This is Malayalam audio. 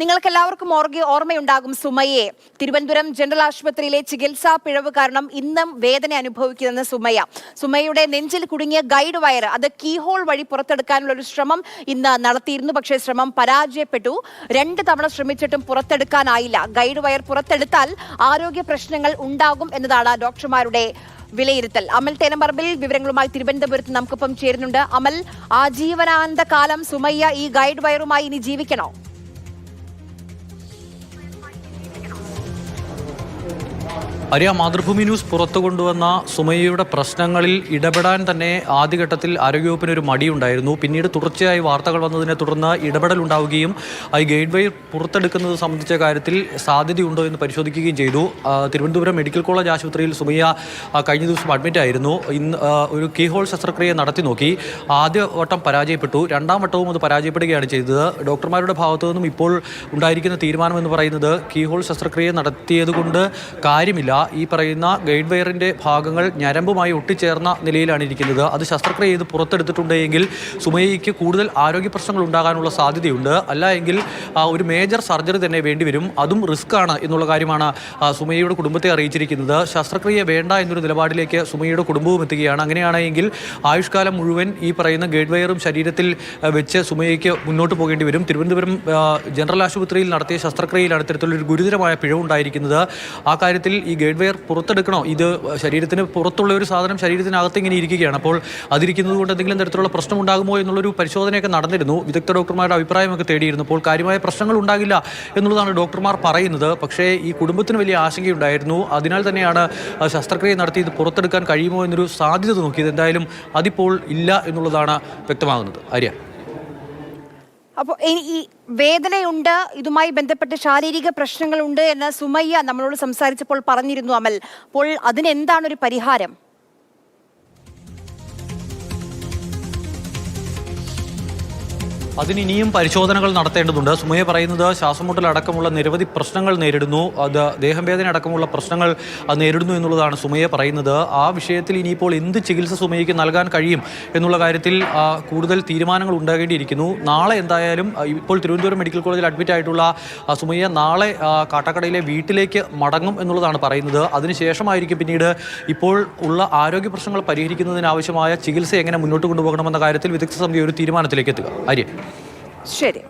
നിങ്ങൾക്ക് എല്ലാവർക്കും ഓർഗ ഓർമ്മയുണ്ടാകും സുമയെ. തിരുവനന്തപുരം ജനറൽ ആശുപത്രിയിലെ ചികിത്സാ പിഴവ് കാരണം ഇന്നും വേദന അനുഭവിക്കുന്ന സുമയ. സുമയുടെ നെഞ്ചിൽ കുടുങ്ങിയ ഗൈഡ് വയർ അത് കീഹോൾ വഴി പുറത്തെടുക്കാനുള്ള ഒരു ശ്രമം ഇന്ന് നടത്തിയിരുന്നു. പക്ഷേ ശ്രമം പരാജയപ്പെട്ടു. രണ്ട് തവണ ശ്രമിച്ചിട്ടും പുറത്തെടുക്കാനായില്ല. ഗൈഡ് വയർ പുറത്തെടുത്താൽ ആരോഗ്യ പ്രശ്നങ്ങൾ ഉണ്ടാകും എന്നതാണ് ഡോക്ടർമാരുടെ വിലയിരുത്തൽ. അമൽ തേനമ്പറമ്പിൽ വിവരങ്ങളുമായി തിരുവനന്തപുരത്ത് നമുക്കൊപ്പം ചേരുന്നുണ്ട്. അമൽ ആജീവനാന്ത കാലം സുമയ്യ ഈ ഗൈഡ് വയറുമായി ഇനി ജീവിക്കണോ? അരിയ മാതൃഭൂമി ന്യൂസ് പുറത്തു കൊണ്ടുവന്ന സുമയ്യയുടെ പ്രശ്നങ്ങളിൽ ഇടപെടാൻ തന്നെ ആദ്യഘട്ടത്തിൽ ആരോഗ്യവകുപ്പിന് ഒരു മടിയുണ്ടായിരുന്നു. പിന്നീട് തുടർച്ചയായി വാർത്തകൾ വന്നതിനെ തുടർന്ന് ഇടപെടൽ ഉണ്ടാവുകയും ഈ ഗൈഡ് വൈ പുറത്തെടുക്കുന്നത് സംബന്ധിച്ച കാര്യത്തിൽ സാധ്യതയുണ്ടോ എന്ന് പരിശോധിക്കുകയും ചെയ്തു. തിരുവനന്തപുരം മെഡിക്കൽ കോളേജ് ആശുപത്രിയിൽ സുമയ്യ കഴിഞ്ഞ ദിവസം അഡ്മിറ്റ് ആയിരുന്നു. ഇന്ന് ഒരു കീഹോൾ ശസ്ത്രക്രിയ നടത്തി നോക്കി. ആദ്യ വട്ടം പരാജയപ്പെട്ടു. രണ്ടാം വട്ടവും അത് പരാജയപ്പെടുകയാണ് ചെയ്തത്. ഡോക്ടർമാരുടെ ഭാഗത്തു നിന്നും ഇപ്പോൾ ഉണ്ടായിരിക്കുന്ന തീരുമാനം എന്ന് പറയുന്നത് കീഹോൾ ശസ്ത്രക്രിയ നടത്തിയത് കൊണ്ട് കാര്യമില്ല. ഈ പറയുന്ന ഗൈഡ് വയറിന്റെ ഭാഗങ്ങൾ ഞരമ്പുമായി ഒട്ടിച്ചേർന്ന നിലയിലാണ് ഇരിക്കുന്നത്. അത് ശസ്ത്രക്രിയ ചെയ്ത് പുറത്തെടുത്തിട്ടുണ്ടെങ്കിൽ സുമയ്യയ്ക്ക് കൂടുതൽ ആരോഗ്യ പ്രശ്നങ്ങൾ ഉണ്ടാകാനുള്ള സാധ്യതയുണ്ട്. അല്ല എങ്കിൽ ഒരു മേജർ സർജറി തന്നെ വേണ്ടിവരും അതും റിസ്ക് ആണ് എന്നുള്ള കാര്യമാണ് സുമയ്യയുടെ കുടുംബത്തെ അറിയിച്ചിരിക്കുന്നത്. ശസ്ത്രക്രിയ വേണ്ട എന്നൊരു നിലപാടിലേക്ക് സുമയ്യയുടെ കുടുംബവും എത്തുകയാണ്. അങ്ങനെയാണെങ്കിൽ ആയുഷ്കാലം മുഴുവൻ ഈ പറയുന്ന ഗൈഡ് വയറും ശരീരത്തിൽ വെച്ച് സുമയ്യയ്ക്ക് മുന്നോട്ട് പോകേണ്ടി വരും. തിരുവനന്തപുരം ജനറൽ ആശുപത്രിയിൽ നടത്തിയ ശസ്ത്രക്രിയയിലാണ് ഇത്തരത്തിലൊരു ഗുരുതരമായ പിഴവുണ്ടായിരിക്കുന്നത്. ആ കാര്യത്തിൽ ഈ ഗൈഡ് വയർ പുറത്തെടുക്കണോ? ഇത് ശരീരത്തിന് പുറത്തുള്ള ഒരു സാധനം ശരീരത്തിനകത്ത് ഇങ്ങനെ ഇരിക്കുകയാണ്. അപ്പോൾ അതിരിക്കുന്നത് കൊണ്ട് എന്തെങ്കിലും തരത്തിലുള്ള പ്രശ്നം ഉണ്ടാകുമോ എന്നുള്ളൊരു പരിശോധനയൊക്കെ നടന്നിരുന്നു. വിദഗ്ധ ഡോക്ടർമാരുടെ അഭിപ്രായമൊക്കെ തേടിയിരുന്നു. അപ്പോൾ കാര്യമായ പ്രശ്നങ്ങൾ ഉണ്ടാകില്ല എന്നുള്ളതാണ് ഡോക്ടർമാർ പറയുന്നത്. പക്ഷേ ഈ കുടുംബത്തിന് വലിയ ആശങ്കയുണ്ടായിരുന്നു. അതിനാൽ തന്നെയാണ് ശസ്ത്രക്രിയ നടത്തി ഇത് പുറത്തെടുക്കാൻ കഴിയുമോ എന്നൊരു സാധ്യത നോക്കിയത്. എന്തായാലും അതിപ്പോൾ ഇല്ല എന്നുള്ളതാണ് വ്യക്തമാകുന്നത്. ആര്യ? അപ്പോൾ ഈ വേദനയുണ്ട് ഇതുമായി ബന്ധപ്പെട്ട് ശാരീരിക പ്രശ്നങ്ങളുണ്ട് എന്ന് സുമയ്യ നമ്മളോട് സംസാരിച്ചപ്പോൾ പറഞ്ഞിരുന്നു അമൽ. അപ്പോൾ അതിനെന്താണ് ഒരു പരിഹാരം? അതിന് ഇനിയും പരിശോധനകൾ നടത്തേണ്ടതുണ്ട്. സുമയ പറയുന്നത് ശ്വാസമുട്ടൽ അടക്കമുള്ള നിരവധി പ്രശ്നങ്ങൾ നേരിടുന്നു. അത് ദേഹം വേദന അടക്കമുള്ള പ്രശ്നങ്ങൾ നേരിടുന്നു എന്നുള്ളതാണ് സുമയ പറയുന്നത്. ആ വിഷയത്തിൽ ഇനിയിപ്പോൾ എന്ത് ചികിത്സ സുമയ്ക്ക് നൽകാൻ കഴിയും എന്നുള്ള കാര്യത്തിൽ കൂടുതൽ തീരുമാനങ്ങൾ ഉണ്ടാകേണ്ടിയിരിക്കുന്നു. നാളെ എന്തായാലും ഇപ്പോൾ തിരുവനന്തപുരം മെഡിക്കൽ കോളേജിൽ അഡ്മിറ്റ് ആയിട്ടുള്ള സുമയ സുമയ്യ നാളെ കാട്ടാക്കടയിലെ വീട്ടിലേക്ക് മടങ്ങും എന്നുള്ളതാണ് പറയുന്നത്. അതിനുശേഷമായിരിക്കും പിന്നീട് ഇപ്പോൾ ഉള്ള ആരോഗ്യ പ്രശ്നങ്ങൾ പരിഹരിക്കുന്നതിനാവശ്യമായ ചികിത്സ എങ്ങനെ മുന്നോട്ട് കൊണ്ടുപോകണമെന്ന കാര്യത്തിൽ വിദഗ്ധ സമിതി ഒരു തീരുമാനത്തിലേക്ക് എത്തുക. ആര്യ. ശരി.